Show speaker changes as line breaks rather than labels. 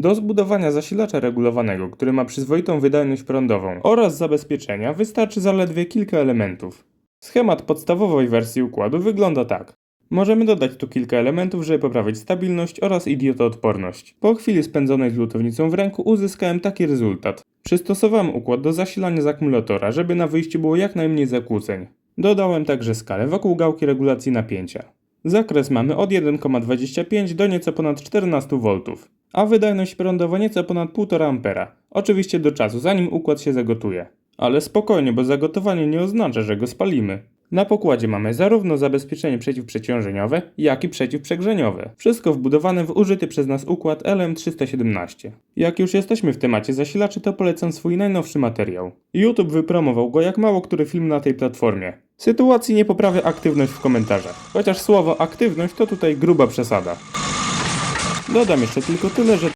Do zbudowania zasilacza regulowanego, który ma przyzwoitą wydajność prądową oraz zabezpieczenia wystarczy zaledwie kilka elementów. Schemat podstawowej wersji układu wygląda tak. Możemy dodać tu kilka elementów, żeby poprawić stabilność oraz idiotoodporność. Po chwili spędzonej z lutownicą w ręku uzyskałem taki rezultat. Przystosowałem układ do zasilania z akumulatora, żeby na wyjściu było jak najmniej zakłóceń. Dodałem także skalę wokół gałki regulacji napięcia. Zakres mamy od 1,25 do nieco ponad 14 V, a wydajność prądowa nieco ponad 1,5 A. Oczywiście do czasu, zanim układ się zagotuje. Ale spokojnie, bo zagotowanie nie oznacza, że go spalimy. Na pokładzie mamy zarówno zabezpieczenie przeciwprzeciążeniowe, jak i przeciwprzegrzeniowe. Wszystko wbudowane w użyty przez nas układ LM317. Jak już jesteśmy w temacie zasilaczy, to polecam swój najnowszy materiał. YouTube wypromował go jak mało który film na tej platformie. Sytuacji nie poprawia aktywność w komentarzach. Chociaż słowo aktywność to tutaj gruba przesada. Да, да, Миша, только ты нажать.